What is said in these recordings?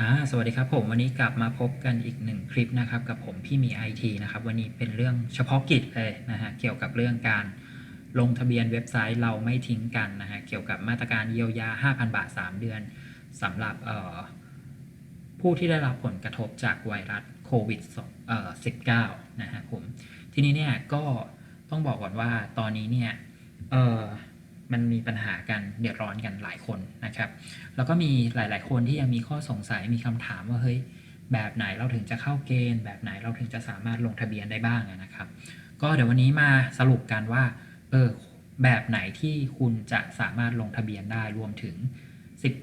อ่าสวัสดีครับผมวันนี้กลับมาพบกันอีกหนึ่งคลิปนะครับกับผมพี่มีไอทีนะครับวันนี้เป็นเรื่องเฉพาะกิจเลยนะฮะเกี่ยวกับเรื่องการลงทะเบียนเว็บไซต์เราไม่ทิ้งกันนะฮะเกี่ยวกับมาตรการเยียวยา 5,000 บาท 3 เดือนสำหรับเอ่อผู้ที่ได้รับผลกระทบจากไวรัสโควิดเอ่อ19นะฮะผมทีนี้เนี่ยก็ต้องบอกก่อนว่าตอนนี้เนี่ยเอ่อ มันมีปัญหากันเดือดร้อนกันหลายคนนะครับ แล้วก็มีหลาย ๆ คนที่ยังมีข้อสงสัยมีคำถามว่าเฮ้ยแบบไหนเราถึงจะเข้าเกณฑ์ แบบไหนเราถึงจะสามารถลงทะเบียนได้บ้างนะครับ ก็เดี๋ยววันนี้มาสรุปกันว่าเออแบบไหนที่คุณจะสามารถลงทะเบียนได้รวมถึง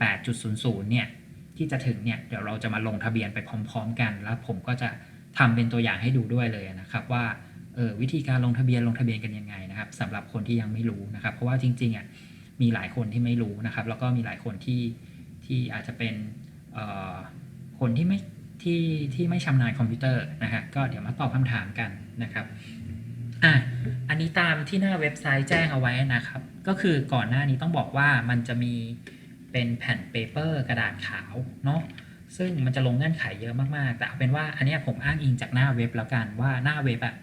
18.00 เนี่ยที่จะถึงเนี่ยเดี๋ยวเราจะมาลงทะเบียนไปพร้อม ๆ กัน แล้วผมก็จะทำเป็นตัวอย่างให้ดูด้วยเลยนะครับว่า เออวิธีการลงทะเบียนลงทะเบียนกันยังไงนะครับสำหรับคนที่ยังไม่รู้นะครับ เพราะว่าจริงๆอะมีหลายคนที่ไม่รู้นะครับ แล้วก็มีหลายคนที่ที่อาจจะเป็นออคนที่ไม่ที่ที่ไม่ชำนาญคอมพิวเตอร์นะฮะก็เดี๋ยวมาตอบคำถามกันนะครับอะอันนี้ตามที่หน้าเว็บไซต์แจ้งเอาไว้นะครับ ก็คือก่อนหน้านี้ต้องบอกว่ามันจะมีเป็นแผ่นเปเปอร์กระดาษขาวเนาะซึ่งมันจะลงเงื่อนไขเยอะมากๆ แต่เอาเป็นว่าอันนี้ผมอ้างอิงจากหน้าเว็บแล้วกันว่าหน้าเว็บอะ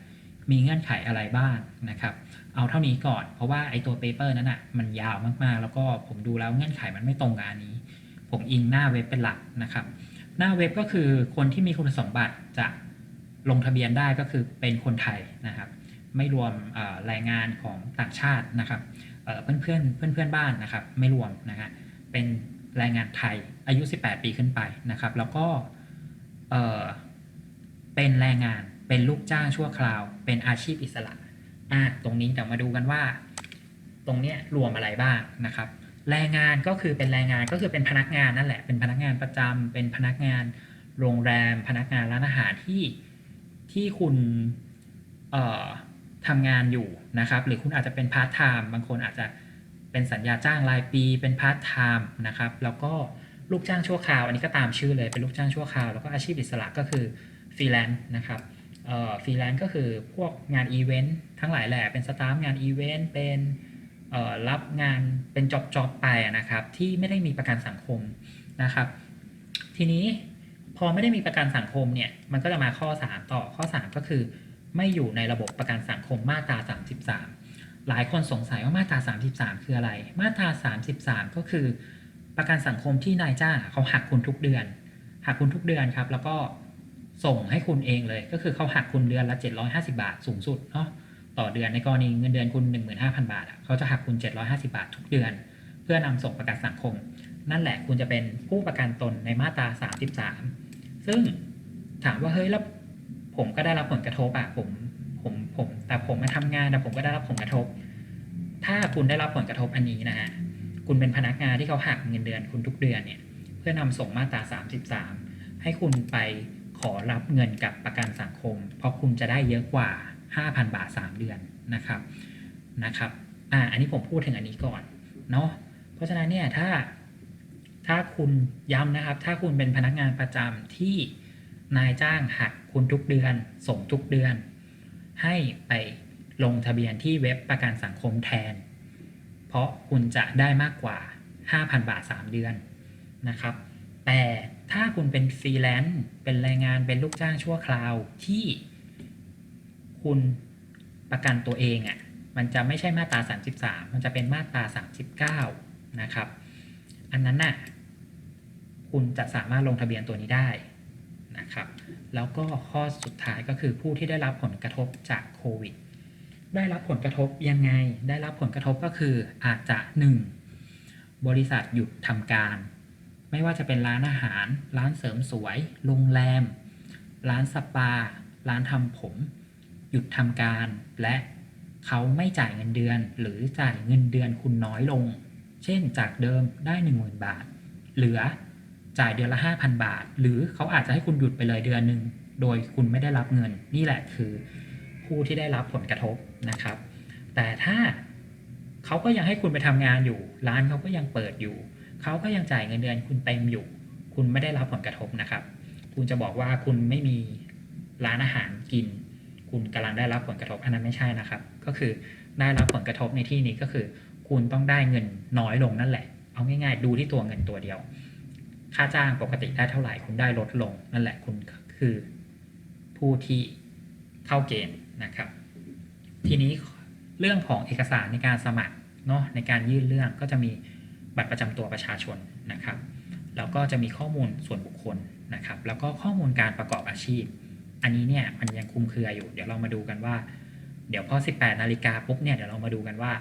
มีเงื่อนไขอะไรบ้างนะครับ เอาเท่านี้ก่อน เพราะว่าไอตัวเปเปอร์นั้นอะมันยาวมากๆ แล้วก็ผมดูแล้วเงื่อนไขมันไม่ตรงกับอันนี้ ผมอิงหน้าเว็บเป็นหลักนะครับ หน้าเว็บก็คือคนที่มีคุณสมบัติจะลงทะเบียนได้ก็คือเป็นคนไทยนะครับ ไม่รวมแรงงานของต่างชาตินะครับเพื่อนเพื่อนเพื่อนเพื่อนๆบ้านนะครับ ไม่รวมนะฮะเป็นแรงงานไทยอายุ 18 ปีขึ้นไปนะครับ แล้วก็เป็นแรงงาน เป็นลูกจ้างชั่วคราว เป็นอาชีพอิสระอะตรงนี้เดี๋ยวมาดูกันว่า ตรงเนี้ยรวมอะไรบ้างนะครับ แรงงานก็คือเป็นแรงงานก็คือเป็นพนักงานนั่นแหละ เป็นพนักงานประจำเป็นพนักงานโรงแรม พนักงานร้านอาหารที่ที่คุณเอ่อทำงานอยู่นะครับ หรือคุณอาจจะเป็นพาร์ทไทม์บางคนอาจจะเป็นสัญญาจ้างรายปีเป็นพาร์ทไทม์นะครับ แล้วก็ลูกจ้างชั่วคราว อันนี้ก็ตามชื่อเลยเป็นลูกจ้างชั่วคราว แล้วก็อาชีพอิสระก็คือฟรีแลนซ์นะครับ ฟรีแลนซ์ก็คือพวกงานอีเวนต์ทั้งหลายแหละเป็นสตาฟงานอีเวนต์เป็นเออรับงานเป็นจ็อบจ็อบไปนะครับที่ไม่ได้มีประกันสังคมนะครับ ทีนี้พอไม่ได้มีประกันสังคมเนี่ยมันก็จะมาข้อ 3 ต่อข้อ 3 ก็คือ ไม่อยู่ในระบบประกันสังคมมาตรา 33 หลายคนสงสัยว่ามาตรา 33 คืออะไร มาตรา 33 ก็คือ ประกันสังคมที่นายจ้างเขาหักคุณทุกเดือน หักคุณทุกเดือนครับ แล้วก็ ส่งให้คุณเองเลย ก็คือเขาหักคุณเดือนละ 750 บาทสูงสุดเนาะต่อเดือนในกรณีเงินเดือนคุณ 15,000 บาทอะเขาจะหักคุณ 750 บาททุกเดือน เพื่อนำส่งประกันสังคม นั่นแหละคุณจะเป็นผู้ประกันตนในมาตรา 33 ซึ่งถามว่าเฮ้ยแล้วผมก็ได้รับผลกระทบอะผมผมผมแต่ผมมาทำงานแต่ผมก็ได้รับผลกระทบ ถ้าคุณได้รับผลกระทบอันนี้นะฮะคุณเป็นพนักงานที่เขาหักเงินเดือนคุณทุกเดือนเนี่ย เพื่อนำส่งมาตรา 33 ให้คุณไป ขอรับเงินกับประกันสังคม เพราะคุณจะได้เยอะกว่า 5,000 บาท 3 เดือนนะครับนะครับอ่าอันนี้ผมพูดถึงอันนี้ก่อนเนาะเพราะฉะนั้นเนี่ยถ้าถ้าคุณย้ำนะครับ ถ้าคุณเป็นพนักงานประจำที่นายจ้างหักคุณทุกเดือน ส่งทุกเดือน ให้ไปลงทะเบียนที่เว็บประกันสังคมแทน เพราะคุณจะได้มากกว่า 5,000 บาท 3 เดือนนะครับ แต่ ถ้าคุณเป็นฟรีแลนซ์เป็นแรงงานเป็นลูกจ้างชั่วคราวที่คุณประกันตัวเองอะ่ะมันจะไม่ใช่มาตรา 33 มันจะเป็นมาตรา 39 นะครับ อันนั้นน่ะคุณจะสามารถลงทะเบียนตัวนี้ได้นะครับ แล้วก็ข้อสุดท้ายก็คือผู้ที่ได้รับผลกระทบจากโควิด ได้รับผลกระทบยังไง ได้รับผลกระทบก็คืออาจจะ 1. บริษัทหยุดทำการ ไม่ว่าจะเป็นร้านอาหาร ร้านเสริมสวย โรงแรม ร้านสปา ร้านทำผม หยุดทำการ และเขาไม่จ่ายเงินเดือน หรือจ่ายเงินเดือนคุณน้อยลง เช่นจากเดิมได้ 10,000 บาท เหลือจ่ายเดือนละ 5,000 บาท หรือเขาอาจจะให้คุณหยุดไปเลยเดือนหนึ่งโดยคุณไม่ได้รับเงิน นี่แหละคือผู้ที่ได้รับผลกระทบนะครับ แต่ถ้าเขาก็ยังให้คุณไปทำงานอยู่ ร้านเขาก็ยังเปิดอยู่ เขาก็ยังจ่ายเงินเดือนคุณเต็มอยู่ คุณไม่ได้รับผลกระทบนะครับ คุณจะบอกว่าคุณไม่มีร้านอาหารกิน คุณกำลังได้รับผลกระทบอันนั้นไม่ใช่นะครับ ก็คือได้รับผลกระทบในที่นี้ก็คือ คุณต้องได้เงินน้อยลงนั่นแหละ เอาง่าย ๆ ดูที่ตัวเงินตัวเดียว ค่าจ้างปกติได้เท่าไหร่คุณได้ลดลงนั่นแหละคุณคือผู้ที่เข้าเกณฑ์นะครับ ทีนี้เรื่องของเอกสารในการสมัครเนาะในการยื่นเรื่องก็จะมี บัตรประจำตัวประชาชนนะครับ แล้วก็จะมีข้อมูลส่วนบุคคลนะครับ แล้วก็ข้อมูลการประกอบอาชีพ อันนี้เนี่ยมันยังคุมเครืออยู่ เดี๋ยวเรามาดูกันว่า เดี๋ยวพอ 18 นาฬิกาปุ๊บเนี่ยเดี๋ยวเรามาดูกันว่า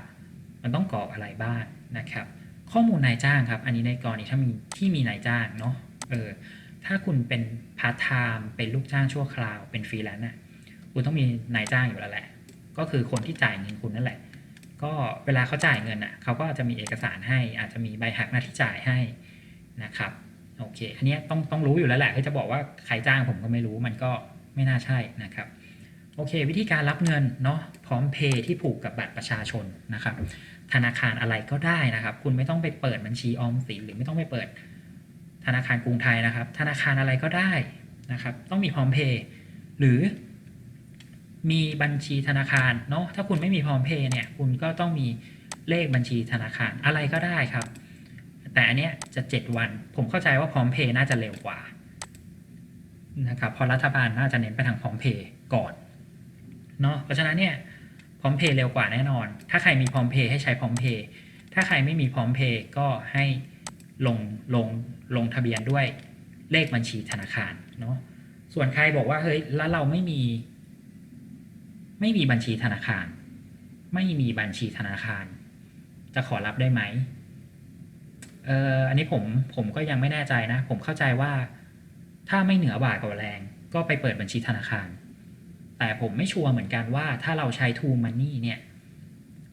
มันต้องกรอกอะไรบ้างนะครับ ข้อมูลนายจ้างครับ อันนี้ในกรณีถ้ามีที่มีนายจ้างเนาะ เออ ถ้าคุณเป็นพาร์ทไทม์เป็นลูกจ้างชั่วคราว เป็นฟรีแลนซ์น่ะ คุณต้องมีนายจ้างอยู่แล้วแหละ ก็คือคนที่จ่ายเงินคุณนั่นแหละ ก็เวลาเขาจ่ายเงินอะเขาก็จะมีเอกสารให้ อาจจะมีใบหักหน้าที่จ่ายให้นะครับโอเค อันนี้ต้องต้องรู้อยู่แล้วแหละที่จะบอกว่าใครจ้างผมก็ไม่รู้มันก็ไม่น่าใช่นะครับโอเค วิธีการรับเงินเนาะพร้อมเพย์ที่ผูกกับบัตรประชาชนนะครับ ธนาคารอะไรก็ได้นะครับ คุณไม่ต้องไปเปิดบัญชีออมสินหรือไม่ต้องไปเปิด ธนาคารกรุงไทยนะครับ ธนาคารอะไรก็ได้นะครับ ต้องมีพร้อมเพย์หรือ มีบัญชีธนาคารเนาะถ้าคุณไม่มีพร้อมเพย์เนี่ยคุณก็ต้องมีเลขบัญชีธนาคารอะไรก็ได้ครับ แต่อันเนี้ยจะ 7 วัน ผมเข้าใจว่าพร้อมเพย์น่าจะเร็วกว่านะครับเพราะรัฐบาลน่าจะเน้นไปทางพร้อมเพย์ก่อนเนาะเพราะฉะนั้นเนี่ยพร้อมเพย์เร็วกว่าแน่นอน ถ้าใครมีพร้อมเพย์ให้ใช้พร้อมเพย์ถ้าใครไม่มีพร้อมเพย์ก็ให้ลงลงลงทะเบียนด้วยเลขบัญชีธนาคารเนาะส่วนใครบอกว่าเฮ้ยแล้วเราไม่มี ไม่มีบัญชีธนาคาร ไม่มีบัญชีธนาคาร จะขอรับได้ไหมเอออันนี้ผมผมก็ยังไม่แน่ใจนะ ผมเข้าใจว่าถ้าไม่เหนือบาทกว่าแรง ก็ไปเปิดบัญชีธนาคาร แต่ผมไม่ชัวร์เหมือนกันว่าถ้าเราใช้ True Money เนี่ย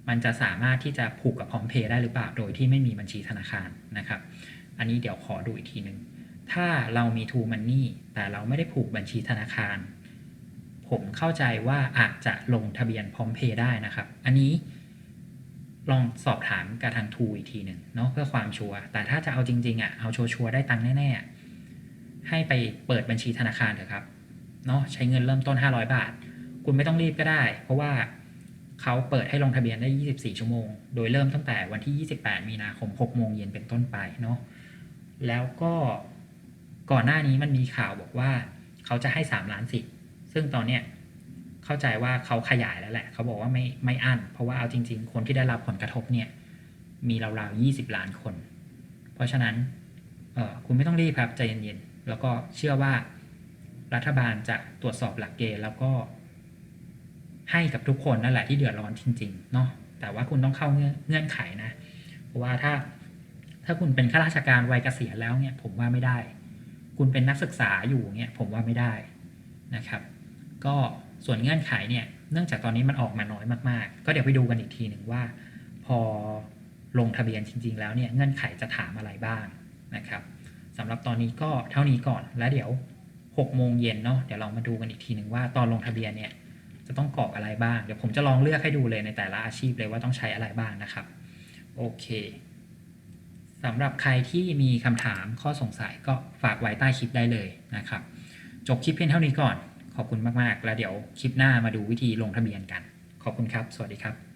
มันจะสามารถที่จะผูกกับพร้อมเพย์ได้หรือเปล่าโดยที่ไม่มีบัญชีธนาคารนะครับ อันนี้เดี๋ยวขอดูอีกทีหนึ่งถ้าเรามี True Money แต่เราไม่ได้ผูกบัญชีธนาคาร ผมเข้าใจว่าอาจจะลงทะเบียนพร้อมเพย์ได้นะครับ อันนี้ลองสอบถามกับทางทูอีกทีหนึ่งเนาะเพื่อความชัวร์แต่ถ้าจะเอาจริงๆอะเอาชัวร์ได้ตังค์แน่ๆ ให้ไปเปิดบัญชีธนาคารเถอะครับเนาะใช้เงินเริ่มต้น 500 บาท คุณไม่ต้องรีบก็ได้ เพราะว่าเขาเปิดให้ลงทะเบียนได้ 24 ชั่วโมง โดยเริ่มตั้งแต่วันที่ 28 มีนาคม 6 โมงเย็นเป็นต้นไปเนาะแล้วก็ก่อนหน้านี้มันมีข่าวบอกว่าเขาจะให้ 3 ล้านสิทธิ์ ซึ่งตอนเนี้ยเข้าใจว่าเขาขยายแล้วแหละ เขาบอกว่าไม่ไม่อั้น เพราะว่าเอาจริง ๆ คนที่ได้รับผลกระทบเนี่ย มีราวๆ20ล้านคน เพราะฉะนั้นเออคุณไม่ต้องรีบครับใจเย็นๆ แล้วก็เชื่อว่ารัฐบาลจะตรวจสอบหลักเกณฑ์แล้วก็ให้กับทุกคนนั่นแหละที่เดือดร้อนจริงๆเนาะแต่ว่าคุณต้องเข้าเงื่อนไขนะ เพราะว่าถ้าถ้าคุณเป็นข้าราชการวัยเกษียณแล้วเนี่ย ผมว่าไม่ได้ คุณเป็นนักศึกษาอยู่เนี่ยผมว่าไม่ได้นะครับ ก็ส่วนเงื่อนไขเนี่ยเนื่องจากตอนนี้มันออกมาน้อยมากๆ ก็เดี๋ยวไปดูกันอีกทีหนึ่งว่า พอลงทะเบียนจริง ๆ แล้วเนี่ยเงื่อนไขจะถามอะไรบ้างนะครับสำหรับตอนนี้ก็เท่านี้ก่อนแล้วเดี๋ยว6โมงเย็นเนาะเดี๋ยวเรามาดูกันอีกทีหนึ่งว่าตอนลงทะเบียนเนี่ยจะต้องกรอกอะไรบ้าง เดี๋ยวผมจะลองเลือกให้ดูเลยในแต่ละอาชีพเลยว่าต้องใช้อะไรบ้างนะครับ โอเคสำหรับใครที่มีคำถามข้อสงสัยก็ฝากไว้ใต้คลิปได้เลยนะครับ จบคลิปเพียงเท่านี้ก่อน ขอบคุณมากๆ แล้วเดี๋ยวคลิปหน้ามาดูวิธีลงทะเบียนกัน ขอบคุณครับ สวัสดีครับ